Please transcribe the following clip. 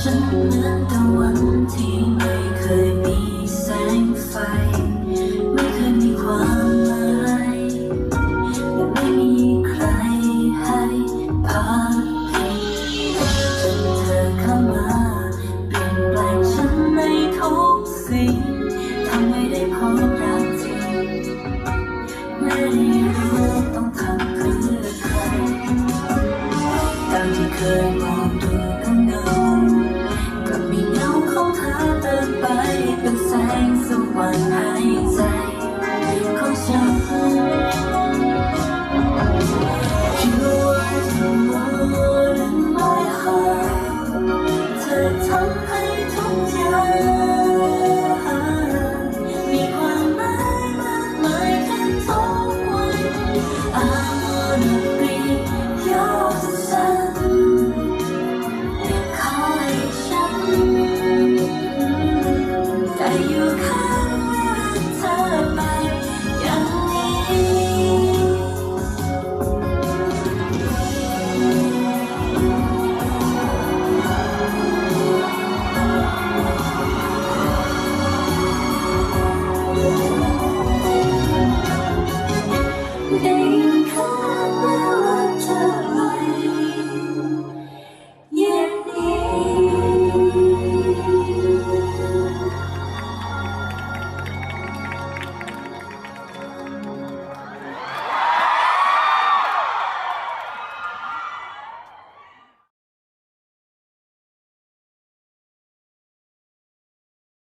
ฉันเหมือนตะวันที่ไม่เคยมี ต้องทำเพื่อใครตามที่เคยมองดู